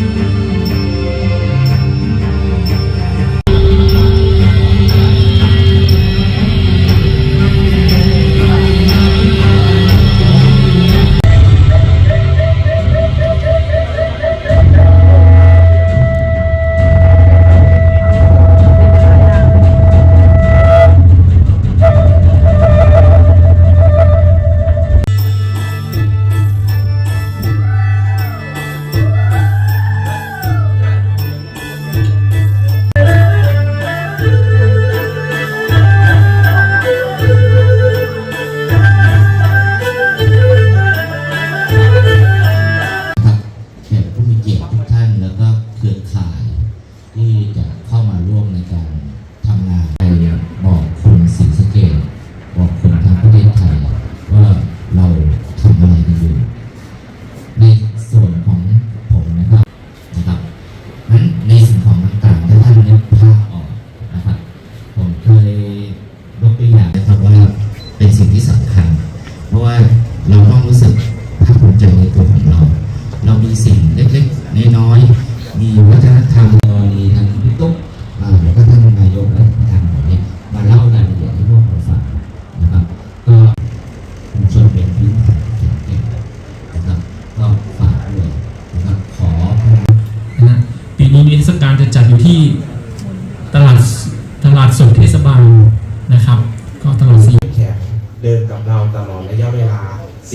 ครั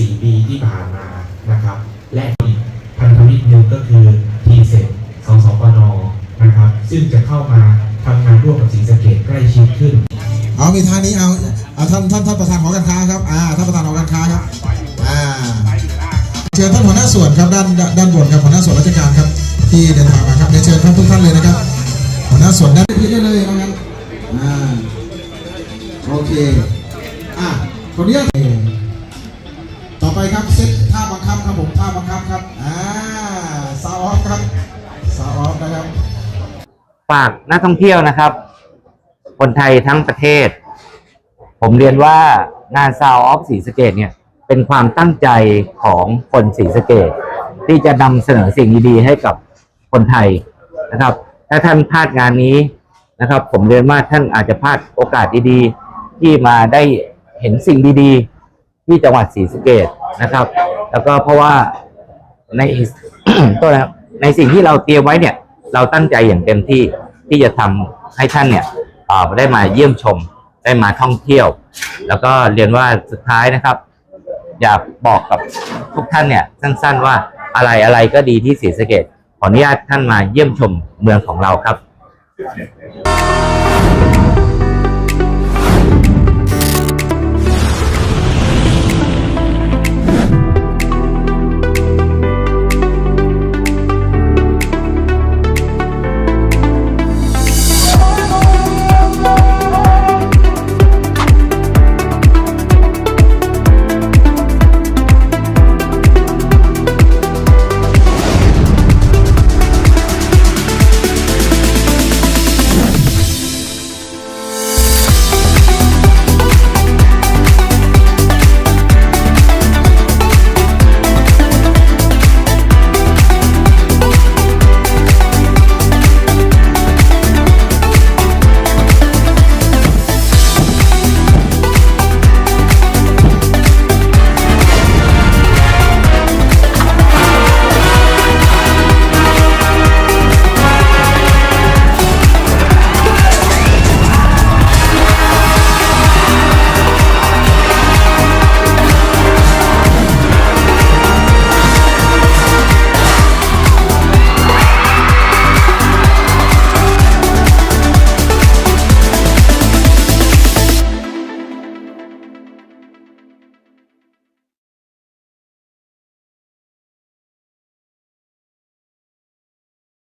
4 ปีที่ผ่านมานะครับ และอีกพันธมิตรหนึ่งก็คือทีเซ็สสปนนะครับ ซึ่งจะเข้ามาทำงานร่วมกับศรีสะเกดใกล้ชิดขึ้น เอามีท่านี้เอาเอาท่านท่านท่านประธานหอการค้าครับอ่าท่านประธานหอการค้าครับอ่าเชิญท่านหัวหน้าส่วนครับด้านด้านบนครับหัวหน้าส่วนราชการครับที่เดินทางมาครับเดี๋ยวเชิญท่านทุกท่านเลยนะครับหัวหน้าส่วนด้านพี่ได้เลยเอางั้นอ่าโอเคอะคนนี้ ครับผมท่าบังคับครับอ่าซาวออฟครับซาวออฟนะครับฝากนักท่องเที่ยวนะครับ คนไทยทั้งประเทศ ผมเรียนว่างานซาวออฟสีสเกตเนี่ย เป็นความตั้งใจของคนสีสเกต ที่จะนำเสนอสิ่งดีๆให้กับคนไทยนะครับ ถ้าท่านพลาดงานนี้นะครับ ผมเรียนว่าท่านอาจจะพลาดโอกาสดีๆ ที่มาได้เห็นสิ่งดีๆ ที่จังหวัดศรีสะเกดนะครับ แล้วก็เพราะว่าในตัวนะในสิ่งที่เราเตรียมไว้เนี่ย เราตั้งใจอย่างเต็มที่ที่จะทำให้ท่านเนี่ยได้มาเยี่ยมชม ได้มาท่องเที่ยว แล้วก็เรียนว่าสุดท้ายนะครับ อยากบอกกับทุกท่านเนี่ยสั้น ๆว่าอะไรอะไรก็ดีที่ศรีสะเกดขออนุญาตท่านมาเยี่ยมชมเมืองของเราครับ